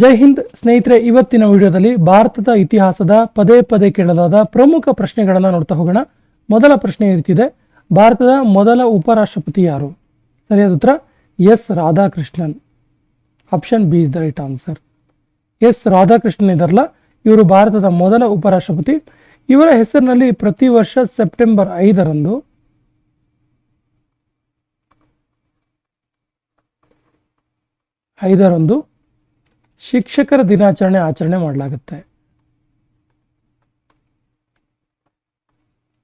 ಜೈ ಹಿಂದ್ ಸ್ನೇಹಿತರೆ, ಇವತ್ತಿನ ವಿಡಿಯೋದಲ್ಲಿ ಭಾರತದ ಇತಿಹಾಸದ ಪದೇ ಪದೇ ಕೇಳಲಾದ ಪ್ರಮುಖ ಪ್ರಶ್ನೆಗಳನ್ನು ನೋಡ್ತಾ ಹೋಗೋಣ. ಮೊದಲ ಪ್ರಶ್ನೆ ಇರ್ತಿದೆ, ಭಾರತದ ಮೊದಲ ಉಪರಾಷ್ಟ್ರಪತಿ ಯಾರು? ಸರಿಯಾದ ಉತ್ತರ, S Radhakrishnan. Option B is the right answer. S Radhakrishnan ಇದಾರಲ್ಲ, ಇವರು ಭಾರತದ ಮೊದಲ ಉಪರಾಷ್ಟ್ರಪತಿ. ಇವರ ಹೆಸರಿನಲ್ಲಿ ಪ್ರತಿ ವರ್ಷ ಸೆಪ್ಟೆಂಬರ್ ಐದರಂದು ಐದರಂದು ಶಿಕ್ಷಕರ ದಿನಾಚರಣೆ ಆಚರಣೆ ಮಾಡಲಾಗುತ್ತೆ.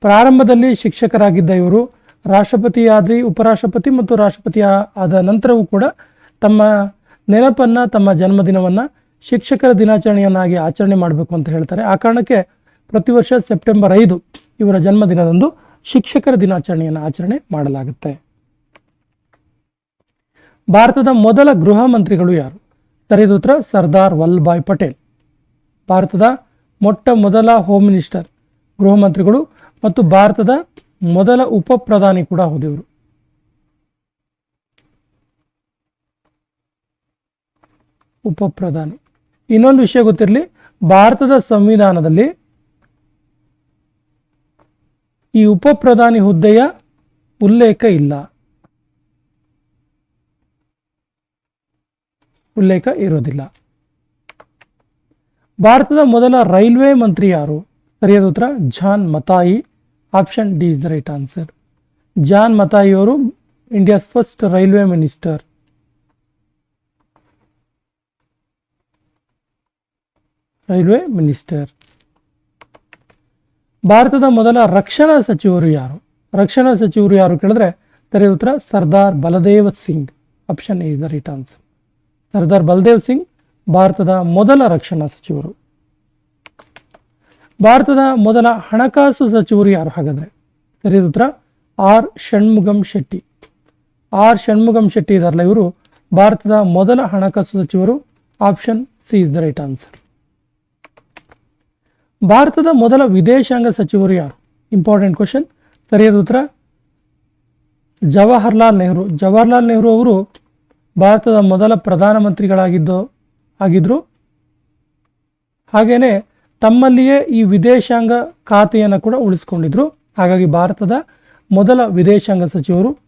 ಪ್ರಾರಂಭದಲ್ಲಿ ಶಿಕ್ಷಕರಾಗಿದ್ದ ಇವರು ರಾಷ್ಟ್ರಪತಿಯಾದಿ ಉಪರಾಷ್ಟ್ರಪತಿ ಮತ್ತು ರಾಷ್ಟ್ರಪತಿ ಆದ ನಂತರವೂ ಕೂಡ ತಮ್ಮ ನೆನಪನ್ನ, ತಮ್ಮ ಜನ್ಮದಿನವನ್ನ ಶಿಕ್ಷಕರ ದಿನಾಚರಣೆಯನ್ನಾಗಿ ಆಚರಣೆ ಮಾಡಬೇಕು ಅಂತ ಹೇಳ್ತಾರೆ. ಆ ಕಾರಣಕ್ಕೆ ಪ್ರತಿ ವರ್ಷ ಸೆಪ್ಟೆಂಬರ್ ಐದು ಇವರ ಜನ್ಮದಿನದಂದು ಶಿಕ್ಷಕರ ದಿನಾಚರಣೆಯನ್ನು ಆಚರಣೆ ಮಾಡಲಾಗುತ್ತೆ. ಭಾರತದ ಮೊದಲ ಗೃಹ ಮಂತ್ರಿಗಳು ಯಾರು? ಸರಿಯಾದ ಉತ್ತರ ಸರ್ದಾರ್ ವಲ್ಲಭಾಯ್ ಪಟೇಲ್. ಭಾರತದ ಮೊಟ್ಟ ಮೊದಲ ಹೋಮ್ ಮಿನಿಸ್ಟರ್ ಗೃಹ ಮಂತ್ರಿಗಳು ಮತ್ತು ಭಾರತದ ಮೊದಲ ಉಪ ಪ್ರಧಾನಿ ಕೂಡ ಹೋದವರು ಉಪ ಪ್ರಧಾನಿ. ಇನ್ನೊಂದು ವಿಷಯ ಗೊತ್ತಿರಲಿ, ಭಾರತದ ಸಂವಿಧಾನದಲ್ಲಿ ಈ ಉಪ ಪ್ರಧಾನಿ ಹುದ್ದೆಯ ಉಲ್ಲೇಖ ಇಲ್ಲ. ಉಲ್ಲೇಖ ಇರೋದಿಲ್ಲ. ಭಾರತದ ಮೊದಲ ರೈಲ್ವೆ ಮಂತ್ರಿ ಯಾರು? ಸರಿಯಾದ ಉತ್ತರ, John Mathai. Option D is the right answer. John Mathai ಅವರು India's first railway minister. Railway minister. ಭಾರತದ ಮೊದಲ ರಕ್ಷಣಾ ಸಚಿವರು ಯಾರು? ರಕ್ಷಣಾ ಸಚಿವರು ಯಾರು ಕೇಳಿದ್ರೆ, ಸರಿಯಾದ ಉತ್ತರ, Sardar Baldev Singh. Option is the right answer. Sardar Baldev Singh, ಭಾರತದ ಮೊದಲ ರಕ್ಷಣಾ ಸಚಿವರು. ಭಾರತದ ಮೊದಲ ಹಣಕಾಸು ಸಚಿವರು ಯಾರು ಹಾಗಾದ್ರೆ? ಸರಿಯಾದ ಉತ್ತರ. ಆರ್. ಷಣ್ಮುಗಂ ಶೆಟ್ಟಿ. ಆರ್. ಷಣ್ಮುಗಂ ಶೆಟ್ಟಿ ಇದಾರಲ್ಲ ಇವರು. ಭಾರತದ ಮೊದಲ ಹಣಕಾಸು ಸಚಿವರು. Option C is the right answer. ಭಾರತದ ಮೊದಲ ವಿದೇಶಾಂಗ ಸಚಿವರು ಯಾರು? Important question. ಸರಿಯಾದ ಉತ್ತರ. ಜವಾಹರ್ಲಾಲ್ ನೆಹರು. ಜವಾಹರ್ಲಾಲ್ ನೆಹರು ಅವರು ಭಾರತದ ಮೊದಲ ಪ್ರಧಾನಮಂತ್ರಿಗಳಾಗಿದ್ದು, ಆಗಿದ್ರು. ಹಾಗೆಯೇ ತಮ್ಮಲ್ಲಿಯೇ ಈ ವಿದೇಶಾಂಗ ಖಾತೆಯನ್ನು ಕೂಡ ಉಳಿಸ್ಕೊಂಡಿದ್ರು. ಹಾಗಾಗಿ ಭಾರತದ ಮೊದಲ ವಿದೇಶಾಂಗ ಸಚಿವರು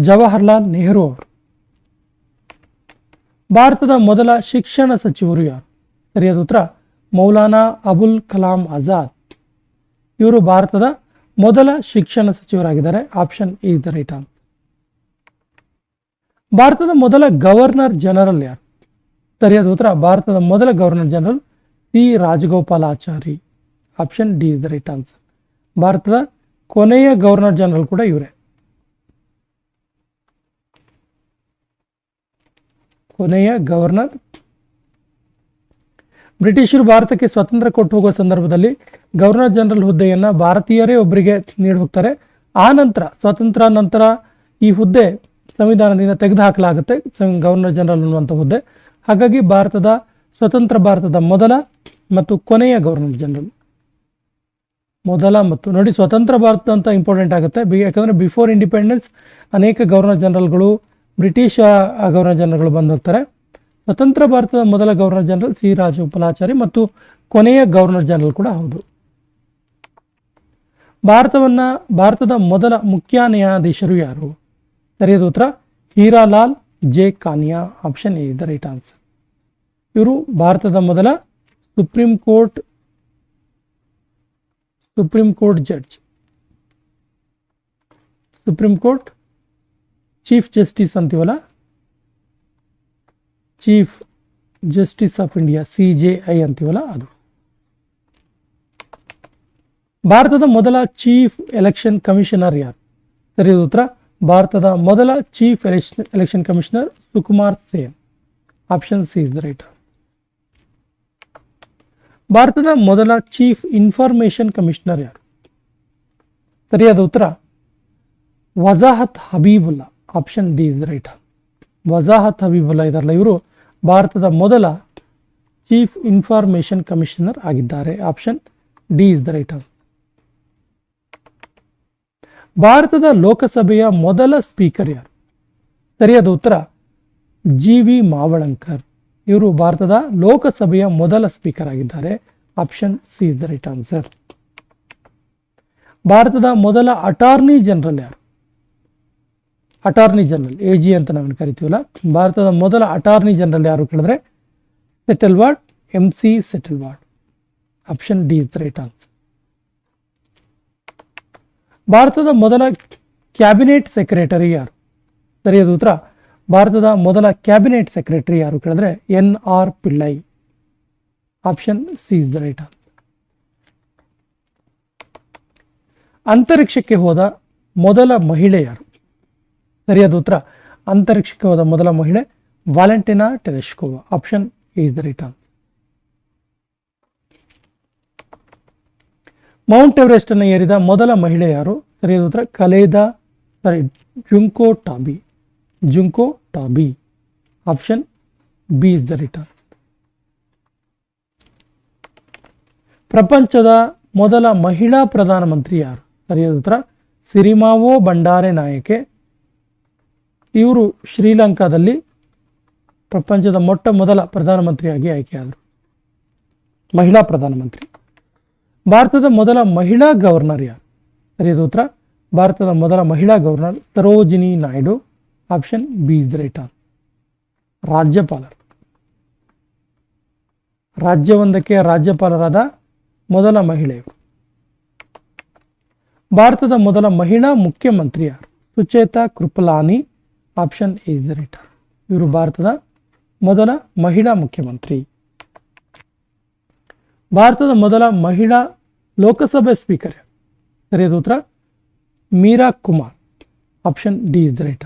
ಜವಾಹರ್ಲಾಲ್ ನೆಹರು ಅವರು. ಭಾರತದ ಮೊದಲ ಶಿಕ್ಷಣ ಸಚಿವರು ಯಾರು? ಸರಿಯಾದ ಉತ್ತರ, ಮೌಲಾನಾ ಅಬುಲ್ ಕಲಾಂ ಆಜಾದ್. ಇವರು ಭಾರತದ ಮೊದಲ ಶಿಕ್ಷಣ ಸಚಿವರಾಗಿದ್ದಾರೆ. Option E the right answer. ಭಾರತದ ಮೊದಲ ಗವರ್ನರ್ ಜನರಲ್ ಯಾರು? ಸರಿಯಾದ ಉತ್ತರ, ಭಾರತದ ಮೊದಲ governor general C Rajagopalachari option D is the right answer. ಭಾರತದ ಕೊನೆಯ ಗವರ್ನರ್ ಜನರಲ್ ಕೂಡ ಇವರೇ. ಕೊನೆಯ ಗವರ್ನರ್. ಬ್ರಿಟಿಷರು ಭಾರತಕ್ಕೆ ಸ್ವಾತಂತ್ರ್ಯ ಕೊಟ್ಟು ಹೋಗುವ ಸಂದರ್ಭದಲ್ಲಿ ಗವರ್ನರ್ ಜನರಲ್ ಹುದ್ದೆಯನ್ನು ಭಾರತೀಯರೇ ಒಬ್ಬರಿಗೆ ನೀಡಿ ಹೋಗ್ತಾರೆ. ಆ ನಂತರ, ಸ್ವಾತಂತ್ರ್ಯ ನಂತರ ಈ ಹುದ್ದೆ ಸಂವಿಧಾನದಿಂದ ತೆಗೆದುಹಾಕಲಾಗುತ್ತೆ. ಗವರ್ನರ್ ಜನರಲ್ ಅನ್ನುವಂಥ ಹುದ್ದೆ. ಹಾಗಾಗಿ ಭಾರತದ, ಸ್ವತಂತ್ರ ಭಾರತದ ಮೊದಲ ಮತ್ತು ಕೊನೆಯ ಗವರ್ನರ್ ಜನರಲ್. ಮೊದಲ ಮತ್ತು, ನೋಡಿ, ಸ್ವತಂತ್ರ ಭಾರತ ಅಂತ ಇಂಪಾರ್ಟೆಂಟ್ ಆಗುತ್ತೆ. ಬಿ, ಯಾಕಂದರೆ ಬಿಫೋರ್ ಇಂಡಿಪೆಂಡೆನ್ಸ್ ಅನೇಕ ಗವರ್ನರ್ ಜನರಲ್ಗಳು, ಬ್ರಿಟಿಷ್ ಗವರ್ನರ್ ಜನರಲ್ಗಳು ಬಂದಿರ್ತಾರೆ. ಸ್ವತಂತ್ರ ಭಾರತದ ಮೊದಲ ಗವರ್ನರ್ ಜನರಲ್ ಸಿ ರಾಜಗೋಪಾಲಾಚಾರಿ ಮತ್ತು ಕೊನೆಯ ಗವರ್ನರ್ ಜನರಲ್ ಕೂಡ ಹೌದು. ಭಾರತವನ್ನು, ಭಾರತದ ಮೊದಲ ಮುಖ್ಯ ನ್ಯಾಯಾಧೀಶರು ಯಾರು? ಸರಿಯಾದ ಉತ್ತರ Hiralal J Kania option A the right answer ಇವರು ಭಾರತದ ಮೊದಲ supreme court supreme court judge supreme court chief justice ಅಂತೀವಲ್ಲ? Chief justice of India C J I ಅಂತೀವಲ್ಲ ಅದು. ಭಾರತದ ಮೊದಲ ಚೀಫ್ ಎಲೆಕ್ಷನ್ ಕಮಿಷನರ್ ಯಾರು? ಸರಿಯಾದ ಉತ್ತರ ಭಾರತದ ಮೊದಲ chief election election commissioner Sukumar Sen. Option C is the right. ಭಾರತದ ಮೊದಲ ಚೀಫ್ ಇನ್ಫಾರ್ಮೇಷನ್ ಕಮಿಷನರ್ ಯಾರು? ಸರಿಯಾದ ಉತ್ತರ, Wajahat Habibullah. Option D is the right. Wajahat Habibullah ಇದಾರಲ್ಲ, ಇವರು ಭಾರತದ ಮೊದಲ ಚೀಫ್ ಇನ್ಫಾರ್ಮೇಷನ್ ಕಮಿಷನರ್ ಆಗಿದ್ದಾರೆ. Option D is the right. ಭಾರತದ ಲೋಕಸಭೆಯ ಮೊದಲ ಸ್ಪೀಕರ್ ಯಾರು? ಸರಿಯಾದ ಉತ್ತರ, ಜಿ ವಿ ಮಾವಳಂಕರ್. ಇವರು ಭಾರತದ ಲೋಕಸಭೆಯ ಮೊದಲ ಸ್ಪೀಕರ್ ಆಗಿದ್ದಾರೆ. Option C is the right answer. ಭಾರತದ ಮೊದಲ ಅಟಾರ್ನಿ ಜನರಲ್ ಯಾರು? ಅಟಾರ್ನಿ ಜನರಲ್, ಎ ಜಿ ಅಂತ ನಾವೇನು ಕರಿತೀವಲ್ಲ. ಭಾರತದ ಮೊದಲ ಅಟಾರ್ನಿ ಜನರಲ್ ಯಾರು ಕೇಳಿದ್ರೆ? Setalvad, M C Setalvad. Option D is the right answer. ಭಾರತದ ಮೊದಲ ಕ್ಯಾಬಿನೆಟ್ ಸೆಕ್ರೆಟರಿ ಯಾರು? ಸರಿಯಾದ ಉತ್ತರ, ಭಾರತದ ಮೊದಲ ಕ್ಯಾಬಿನೆಟ್ ಸೆಕ್ರೆಟರಿ ಯಾರು ಕೇಳಿದ್ರೆ N R Pillai. Option C is the right answer. ಅಂತರಿಕ್ಷಕ್ಕೆ ಹೋದ ಮೊದಲ ಮಹಿಳೆ ಯಾರು? ಸರಿಯಾದ ಉತ್ತರ, ಅಂತರಿಕ್ಷಕ್ಕೆ ಹೋದ ಮೊದಲ ಮಹಿಳೆ Valentina Tereshkova option is the right answer. Mount Everest ಅನ್ನು ಏರಿದ ಮೊದಲ ಮಹಿಳೆ ಯಾರು? ಸರಿಯಾದ ಉತ್ತರ ಕಲೇದಾ sorry Junko Tabei. Junko Tabei. Option B is the return ಪ್ರಪಂಚದ ಮೊದಲ ಮಹಿಳಾ ಪ್ರಧಾನಮಂತ್ರಿ ಯಾರು? ಸರಿಯಾದ ಉತ್ತರ ಸಿರಿಮಾವೋ ಬಂಡಾರೆ ನಾಯಕೆ. ಇವರು ಶ್ರೀಲಂಕಾದಲ್ಲಿ ಪ್ರಪಂಚದ ಮೊಟ್ಟ ಮೊದಲ ಪ್ರಧಾನಮಂತ್ರಿಯಾಗಿ ಆಯ್ಕೆಯಾದರು ಮಹಿಳಾ ಪ್ರಧಾನಮಂತ್ರಿ. ಭಾರತದ ಮೊದಲ ಮಹಿಳಾ ಗವರ್ನರ್ ಯಾರು? ಸರಿಯಾದ ಉತ್ತರ, ಭಾರತದ ಮೊದಲ ಮಹಿಳಾ governor Sarojini Naidu. Option B is right on ರಾಜ್ಯಪಾಲರು. ರಾಜ್ಯವೊಂದಕ್ಕೆ ರಾಜ್ಯಪಾಲರಾದ ಮೊದಲ ಮಹಿಳೆಯರು ಭಾರತದ ಮೊದಲ ಮಹಿಳಾ ಮುಖ್ಯಮಂತ್ರಿ ಯಾರು? Sucheta Kripalani. Option is the right ಇವರು ಭಾರತದ ಮೊದಲ ಮಹಿಳಾ ಮುಖ್ಯಮಂತ್ರಿ. ಭಾರತದ ಮೊದಲ ಮಹಿಳಾ ಲೋಕಸಭೆ ಸ್ಪೀಕರ್? ಸರಿಯಾದ ಉತ್ತರ? Meera Kumar. Option D is the right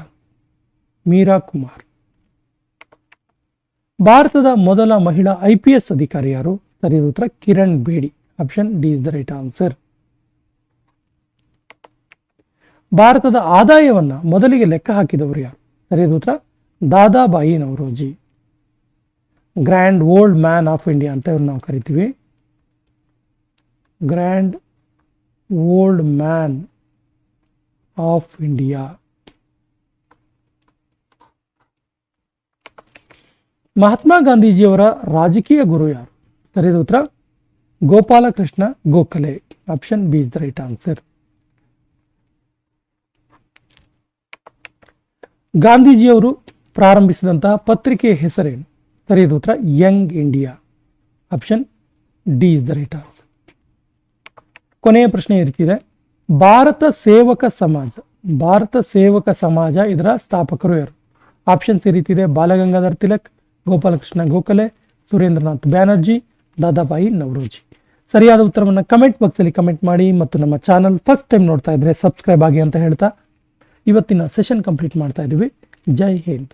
Meera Kumar. ಭಾರತದ ಮೊದಲ ಮಹಿಳಾ ಐ ಪಿ ಎಸ್ ಅಧಿಕಾರಿ ಯಾರು? ಸರಿಯಾದ ಉತ್ತರ, Kiran Bedi. Option D is the right answer ಭಾರತದ ಆದಾಯವನ್ನ ಮೊದಲಿಗೆ ಲೆಕ್ಕ ಹಾಕಿದವರು ಯಾರು? ಸರಿಯಾದ ಉತ್ತರ Dadabhai Naoroji grand old man of India ಅಂತ ಇವ್ರು ನಾವು ಕರಿತೀವಿ. Grand old man of India Mahatma ಗಾಂಧೀಜಿಯವರ ರಾಜಕೀಯ ಗುರು ಯಾರು? ಸರಿಯಾದ ಉತ್ತರ, Gopal Krishna Gokhale. Option B is the right answer ಗಾಂಧೀಜಿಯವರು ಪ್ರಾರಂಭಿಸಿದಂತಹ ಪತ್ರಿಕೆಯ ಹೆಸರೇನು? ಸರಿಯಾದ ಉತ್ತರ Young India option D is the right answer ಕೊನೆಯ ಪ್ರಶ್ನೆ ಇರ್ತಿದೆ ಭಾರತ ಸೇವಕ ಸಮಾಜ, ಭಾರತ ಸೇವಕ ಸಮಾಜ ಇದರ ಸ್ಥಾಪಕರು ಯಾರು? ಆಪ್ಷನ್ಸ್ ಈ ರೀತಿ ಇದೆ. ಬಾಲಗಂಗಾಧರ್ ತಿಲಕ್, ಗೋಪಾಲಕೃಷ್ಣ ಗೋಖಲೆ, ಸುರೇಂದ್ರನಾಥ್ ಬ್ಯಾನರ್ಜಿ ದಾದಾಬಾಯಿ ನವರೋಜಿ. ಸರಿಯಾದ ಉತ್ತರವನ್ನು ಕಮೆಂಟ್ ಬಾಕ್ಸಲ್ಲಿ ಕಮೆಂಟ್ ಮಾಡಿ ಮತ್ತು ನಮ್ಮ ಚಾನಲ್ ಫಸ್ಟ್ ಟೈಮ್ ನೋಡ್ತಾ ಇದ್ರೆ ಸಬ್ಸ್ಕ್ರೈಬ್ ಆಗಿ ಅಂತ ಹೇಳ್ತಾ ಇವತ್ತಿನ ಸೆಷನ್ ಕಂಪ್ಲೀಟ್ ಮಾಡ್ತಾ ಇದ್ದೀವಿ ಜೈ ಹಿಂದ್.